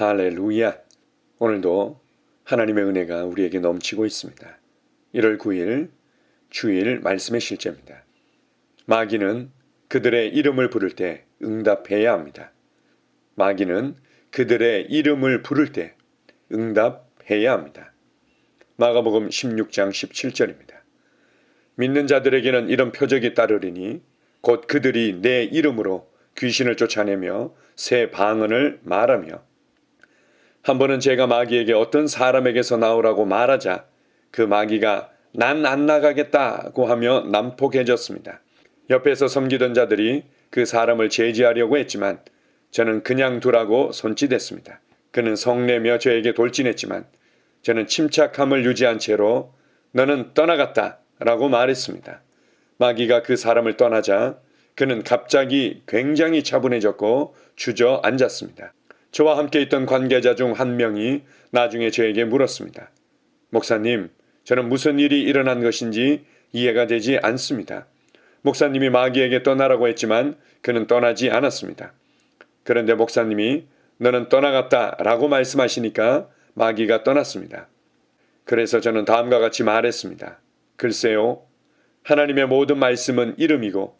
할렐루야. 오늘도 하나님의 은혜가 우리에게 넘치고 있습니다. 1월 9일 주일 말씀의 실제입니다. 마귀는 그들의 이름을 부를 때 응답해야 합니다. 마귀는 그들의 이름을 부를 때 응답해야 합니다. 마가복음 16장 17절입니다. 믿는 자들에게는 이런 표적이 따르리니 곧 그들이 내 이름으로 귀신을 쫓아내며 새 방언을 말하며 한 번은 제가 마귀에게 어떤 사람에게서 나오라고 말하자 그 마귀가 난 안 나가겠다고 하며 난폭해졌습니다. 옆에서 섬기던 자들이 그 사람을 제지하려고 했지만 저는 그냥 두라고 손짓했습니다. 그는 성내며 저에게 돌진했지만 저는 침착함을 유지한 채로 너는 떠나갔다 라고 말했습니다. 마귀가 그 사람을 떠나자 그는 갑자기 굉장히 차분해졌고 주저앉았습니다. 저와 함께 있던 관계자 중 한 명이 나중에 저에게 물었습니다. 목사님, 저는 무슨 일이 일어난 것인지 이해가 되지 않습니다. 목사님이 마귀에게 떠나라고 했지만 그는 떠나지 않았습니다. 그런데 목사님이 너는 떠나갔다 라고 말씀하시니까 마귀가 떠났습니다. 그래서 저는 다음과 같이 말했습니다. 글쎄요, 하나님의 모든 말씀은 이름이고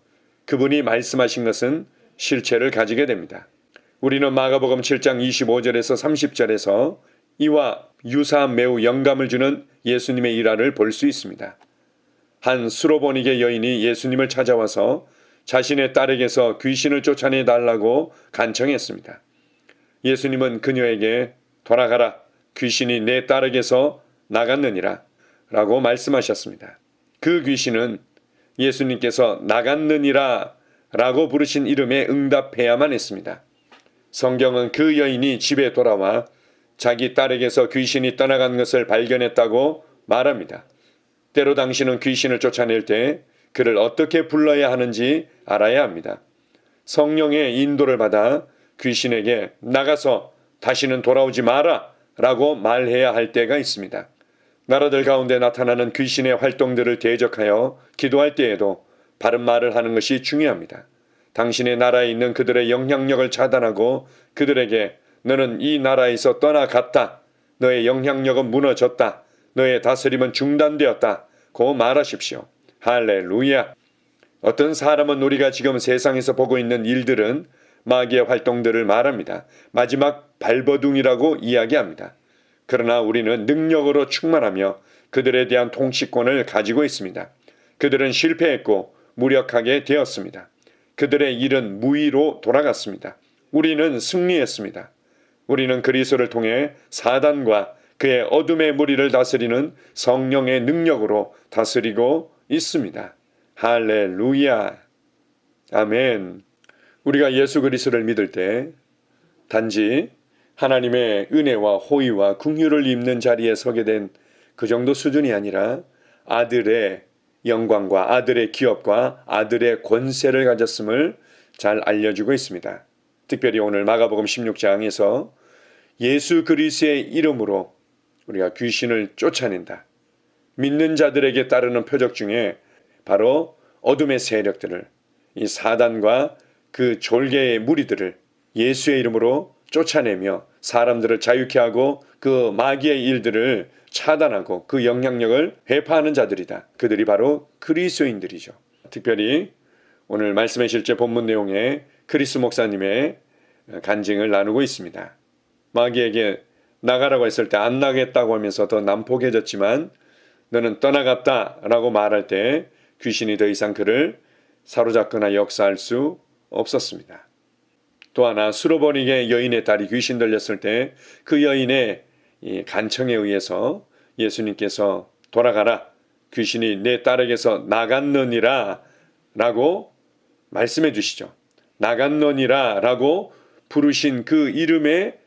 그분이 말씀하신 것은 실체를 가지게 됩니다. 우리는 마가복음 7장 25절에서 30절에서 이와 유사한 매우 영감을 주는 예수님의 일화를 볼 수 있습니다. 한 수로보니게 여인이 예수님을 찾아와서 자신의 딸에게서 귀신을 쫓아내 달라고 간청했습니다. 예수님은 그녀에게 돌아가라 귀신이 내 딸에게서 나갔느니라 라고 말씀하셨습니다. 그 귀신은 예수님께서 나갔느니라 라고 부르신 이름에 응답해야만 했습니다. 성경은 그 여인이 집에 돌아와 자기 딸에게서 귀신이 떠나간 것을 발견했다고 말합니다. 때로 당신은 귀신을 쫓아낼 때 그를 어떻게 불러야 하는지 알아야 합니다. 성령의 인도를 받아 귀신에게 나가서 다시는 돌아오지 마라 라고 말해야 할 때가 있습니다. 나라들 가운데 나타나는 귀신의 활동들을 대적하여 기도할 때에도 바른 말을 하는 것이 중요합니다. 당신의 나라에 있는 그들의 영향력을 차단하고 그들에게 너는 이 나라에서 떠나갔다. 너의 영향력은 무너졌다. 너의 다스림은 중단되었다. 고 말하십시오. 할렐루야. 어떤 사람은 우리가 지금 세상에서 보고 있는 일들은 마귀의 활동들을 말합니다. 마지막 발버둥이라고 이야기합니다. 그러나 우리는 능력으로 충만하며 그들에 대한 통치권을 가지고 있습니다. 그들은 실패했고 무력하게 되었습니다. 그들의 일은 무의로 돌아갔습니다. 우리는 승리했습니다. 우리는 그리스도를 통해 사단과 그의 어둠의 무리를 다스리는 성령의 능력으로 다스리고 있습니다. 할렐루야. 아멘. 우리가 예수 그리스도를 믿을 때 단지 하나님의 은혜와 호의와 긍휼을 입는 자리에 서게 된 그 정도 수준이 아니라 아들의 영광과 아들의 기업과 아들의 권세를 가졌음을 잘 알려주고 있습니다. 특별히 오늘 마가복음 16장에서 예수 그리스의 이름으로 우리가 귀신을 쫓아낸다. 믿는 자들에게 따르는 표적 중에 바로 어둠의 세력들을 이 사단과 그 졸개의 무리들을 예수의 이름으로 쫓아내며 사람들을 자유케 하고 그 마귀의 일들을 차단하고 그 영향력을 회파하는 자들이다. 그들이 바로 그리스도인들이죠. 특별히 오늘 말씀의 실제 본문 내용에 크리스 목사님의 간증을 나누고 있습니다. 마귀에게 나가라고 했을 때 안 나겠다고 하면서 더 난폭해졌지만 너는 떠나갔다라고 말할 때 귀신이 더 이상 그를 사로잡거나 역사할 수 없었습니다. 또 하나 수로버니게 여인의 딸이 귀신 들렸을 때 그 여인의 간청에 의해서 예수님께서 돌아가라 귀신이 내 딸에게서 나갔느니라 라고 말씀해 주시죠. 나갔느니라 라고 부르신 그 이름에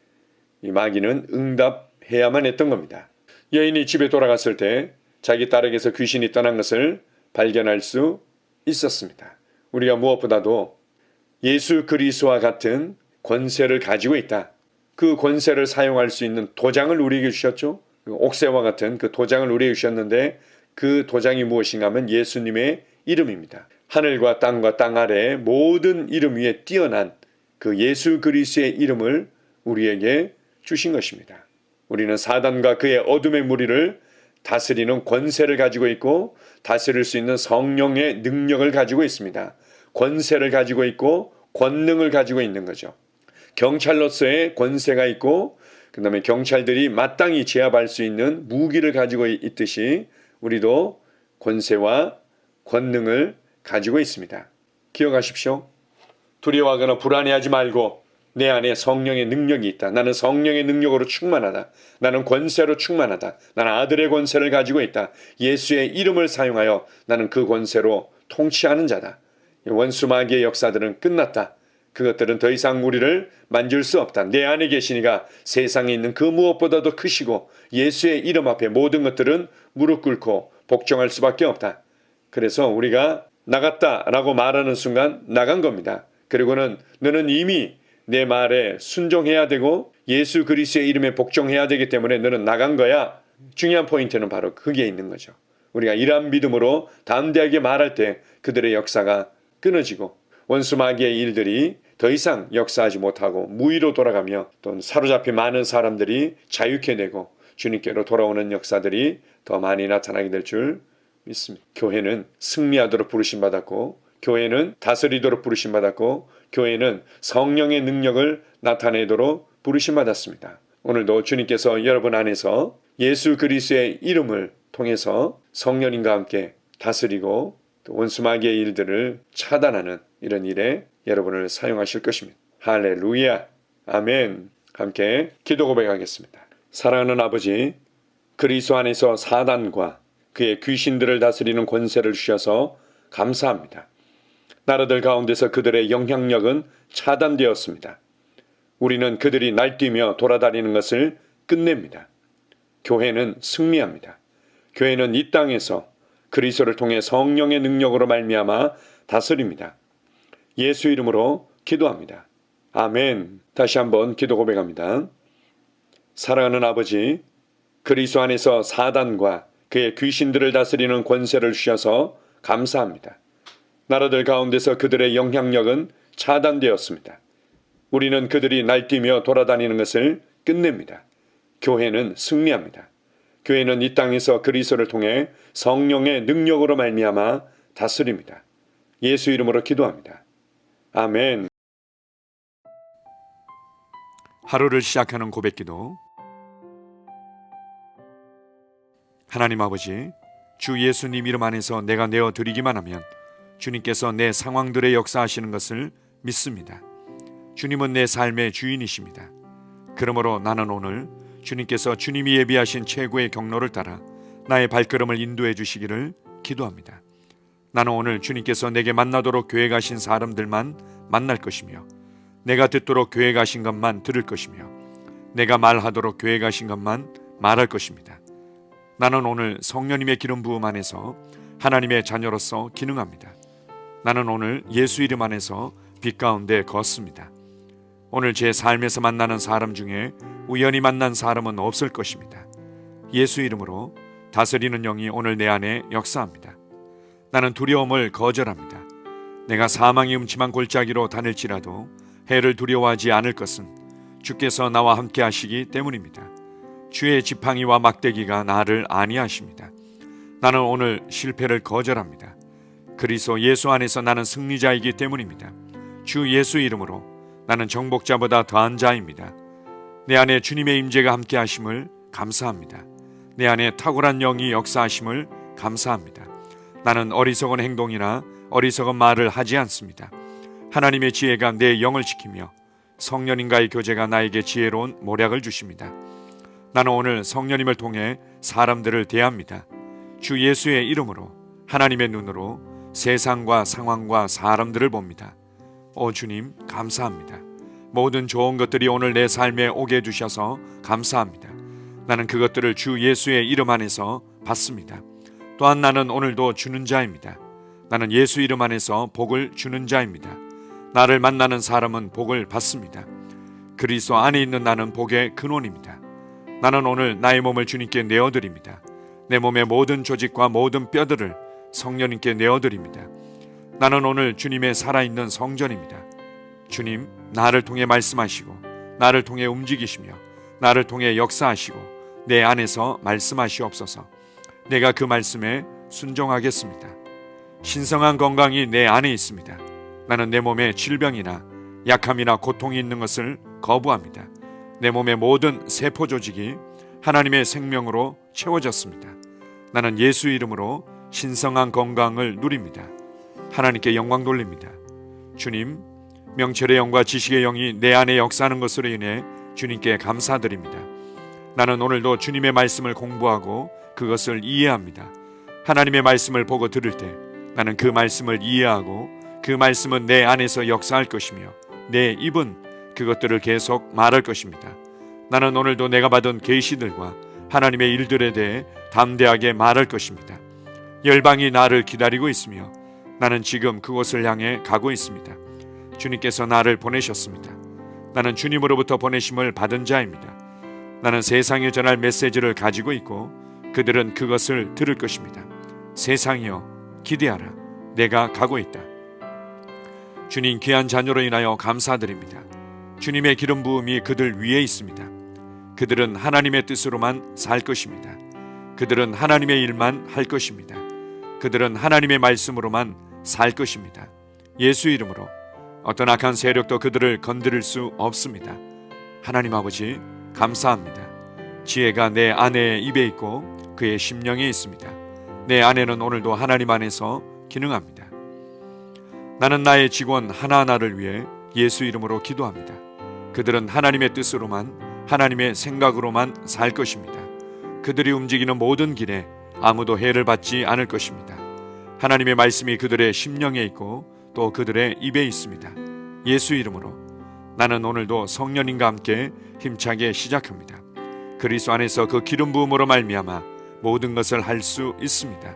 이 마귀는 응답해야만 했던 겁니다. 여인이 집에 돌아갔을 때 자기 딸에게서 귀신이 떠난 것을 발견할 수 있었습니다. 우리가 무엇보다도 예수 그리스와 같은 권세를 가지고 있다. 그 권세를 사용할 수 있는 도장을 우리에게 주셨죠. 그 옥새와 같은 그 도장을 우리에게 주셨는데 그 도장이 무엇인가 하면 예수님의 이름입니다. 하늘과 땅과 땅 아래 모든 이름 위에 뛰어난 그 예수 그리스의 이름을 우리에게 주신 것입니다. 우리는 사단과 그의 어둠의 무리를 다스리는 권세를 가지고 있고 다스릴 수 있는 성령의 능력을 가지고 있습니다. 권세를 가지고 있고 권능을 가지고 있는 거죠. 경찰로서의 권세가 있고 그 다음에 경찰들이 마땅히 제압할 수 있는 무기를 가지고 있듯이 우리도 권세와 권능을 가지고 있습니다. 기억하십시오. 두려워하거나 불안해하지 말고 내 안에 성령의 능력이 있다. 나는 성령의 능력으로 충만하다. 나는 권세로 충만하다. 나는 아들의 권세를 가지고 있다. 예수의 이름을 사용하여 나는 그 권세로 통치하는 자다. 원수 마귀의 역사들은 끝났다. 그것들은 더 이상 우리를 만질 수 없다. 내 안에 계시니가 세상에 있는 그 무엇보다도 크시고 예수의 이름 앞에 모든 것들은 무릎 꿇고 복종할 수밖에 없다. 그래서 우리가 나갔다라고 말하는 순간 나간 겁니다. 그리고는 너는 이미 내 말에 순종해야 되고 예수 그리스도의 이름에 복종해야 되기 때문에 너는 나간 거야. 중요한 포인트는 바로 그게 있는 거죠. 우리가 이러한 믿음으로 담대하게 말할 때 그들의 역사가 끊어지고 원수 마귀의 일들이 더 이상 역사하지 못하고 무의로 돌아가며 또 사로잡힌 많은 사람들이 자유케 되고 주님께로 돌아오는 역사들이 더 많이 나타나게 될 줄 믿습니다. 교회는 승리하도록 부르심 받았고 교회는 다스리도록 부르심 받았고 교회는 성령의 능력을 나타내도록 부르심 받았습니다. 오늘도 주님께서 여러분 안에서 예수 그리스도의 이름을 통해서 성령님과 함께 다스리고 또 원수마귀의 일들을 차단하는 이런 일에 여러분을 사용하실 것입니다. 할렐루야. 아멘. 함께 기도 고백하겠습니다. 사랑하는 아버지, 그리스도 안에서 사단과 그의 귀신들을 다스리는 권세를 주셔서 감사합니다. 나라들 가운데서 그들의 영향력은 차단되었습니다. 우리는 그들이 날뛰며 돌아다니는 것을 끝냅니다. 교회는 승리합니다. 교회는 이 땅에서 그리스도를 통해 성령의 능력으로 말미암아 다스립니다. 예수 이름으로 기도합니다. 아멘. 다시 한번 기도 고백합니다. 사랑하는 아버지, 그리스도 안에서 사단과 그의 귀신들을 다스리는 권세를 주셔서 감사합니다. 나라들 가운데서 그들의 영향력은 차단되었습니다. 우리는 그들이 날뛰며 돌아다니는 것을 끝냅니다. 교회는 승리합니다. 교회는 이 땅에서 그리스도를 통해 성령의 능력으로 말미암아 다스립니다. 예수 이름으로 기도합니다. 아멘. 하루를 시작하는 고백기도 하나님 아버지 주 예수님 이름 안에서 내가 내어 드리기만 하면 주님께서 내 상황들의 역사하시는 것을 믿습니다. 주님은 내 삶의 주인이십니다. 그러므로 나는 오늘 주님께서 주님이 예비하신 최고의 경로를 따라 나의 발걸음을 인도해 주시기를 기도합니다. 나는 오늘 주님께서 내게 만나도록 교회 가신 사람들만 만날 것이며 내가 듣도록 교회 가신 것만 들을 것이며 내가 말하도록 교회 가신 것만 말할 것입니다. 나는 오늘 성령님의 기름 부음 안에서 하나님의 자녀로서 기능합니다. 나는 오늘 예수 이름 안에서 빛 가운데 걷습니다. 오늘 제 삶에서 만나는 사람 중에 우연히 만난 사람은 없을 것입니다. 예수 이름으로 다스리는 영이 오늘 내 안에 역사합니다. 나는 두려움을 거절합니다. 내가 사망이 음침한 골짜기로 다닐지라도 해를 두려워하지 않을 것은 주께서 나와 함께 하시기 때문입니다. 주의 지팡이와 막대기가 나를 안위하십니다. 나는 오늘 실패를 거절합니다. 그리스도 예수 안에서 나는 승리자이기 때문입니다. 주 예수 이름으로 나는 정복자보다 더한 자입니다. 내 안에 주님의 임재가 함께 하심을 감사합니다. 내 안에 탁월한 영이 역사하심을 감사합니다. 나는 어리석은 행동이나 어리석은 말을 하지 않습니다. 하나님의 지혜가 내 영을 지키며 성령님과의 교제가 나에게 지혜로운 모략을 주십니다. 나는 오늘 성령님을 통해 사람들을 대합니다. 주 예수의 이름으로 하나님의 눈으로 세상과 상황과 사람들을 봅니다. 오 주님 감사합니다. 모든 좋은 것들이 오늘 내 삶에 오게 해주셔서 감사합니다. 나는 그것들을 주 예수의 이름 안에서 받습니다. 또한 나는 오늘도 주는 자입니다. 나는 예수 이름 안에서 복을 주는 자입니다. 나를 만나는 사람은 복을 받습니다. 그리스도 안에 있는 나는 복의 근원입니다. 나는 오늘 나의 몸을 주님께 내어드립니다. 내 몸의 모든 조직과 모든 뼈들을 성령님께 내어드립니다. 나는 오늘 주님의 살아있는 성전입니다. 주님, 나를 통해 말씀하시고 나를 통해 움직이시며 나를 통해 역사하시고 내 안에서 말씀하시옵소서. 내가 그 말씀에 순종하겠습니다. 신성한 건강이 내 안에 있습니다. 나는 내 몸에 질병이나 약함이나 고통이 있는 것을 거부합니다. 내 몸의 모든 세포 조직이 하나님의 생명으로 채워졌습니다. 나는 예수 이름으로 신성한 건강을 누립니다. 하나님께 영광 돌립니다. 주님, 명철의 영과 지식의 영이 내 안에 역사하는 것으로 인해 주님께 감사드립니다. 나는 오늘도 주님의 말씀을 공부하고 그것을 이해합니다. 하나님의 말씀을 보고 들을 때 나는 그 말씀을 이해하고 그 말씀은 내 안에서 역사할 것이며 내 입은 그것들을 계속 말할 것입니다. 나는 오늘도 내가 받은 계시들과 하나님의 일들에 대해 담대하게 말할 것입니다. 열방이 나를 기다리고 있으며 나는 지금 그곳을 향해 가고 있습니다. 주님께서 나를 보내셨습니다. 나는 주님으로부터 보내심을 받은 자입니다. 나는 세상에 전할 메시지를 가지고 있고 그들은 그것을 들을 것입니다. 세상이여 기대하라. 내가 가고 있다. 주님 귀한 자녀로 인하여 감사드립니다. 주님의 기름 부음이 그들 위에 있습니다. 그들은 하나님의 뜻으로만 살 것입니다. 그들은 하나님의 일만 할 것입니다. 그들은 하나님의 말씀으로만 살 것입니다. 예수 이름으로 어떤 악한 세력도 그들을 건드릴 수 없습니다. 하나님 아버지 감사합니다. 지혜가 내 아내의 입에 있고 그의 심령에 있습니다. 내 아내는 오늘도 하나님 안에서 기능합니다. 나는 나의 직원 하나하나를 위해 예수 이름으로 기도합니다. 그들은 하나님의 뜻으로만 하나님의 생각으로만 살 것입니다. 그들이 움직이는 모든 길에 아무도 해를 받지 않을 것입니다. 하나님의 말씀이 그들의 심령에 있고 또 그들의 입에 있습니다. 예수 이름으로 나는 오늘도 성령님과 함께 힘차게 시작합니다. 그리스도 안에서 그 기름 부음으로 말미암아 모든 것을 할 수 있습니다.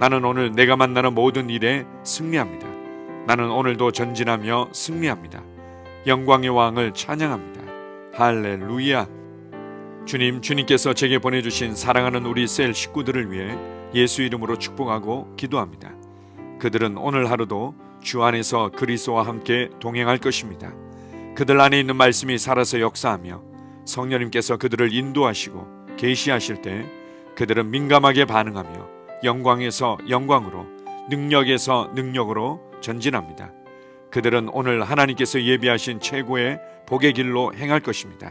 나는 오늘 내가 만나는 모든 일에 승리합니다. 나는 오늘도 전진하며 승리합니다. 영광의 왕을 찬양합니다. 할렐루야. 주님, 주님께서 제게 보내주신 사랑하는 우리 셀 식구들을 위해 예수 이름으로 축복하고 기도합니다. 그들은 오늘 하루도 주 안에서 그리스도와 함께 동행할 것입니다. 그들 안에 있는 말씀이 살아서 역사하며 성령님께서 그들을 인도하시고 계시하실 때 그들은 민감하게 반응하며 영광에서 영광으로 능력에서 능력으로 전진합니다. 그들은 오늘 하나님께서 예비하신 최고의 복의 길로 행할 것입니다.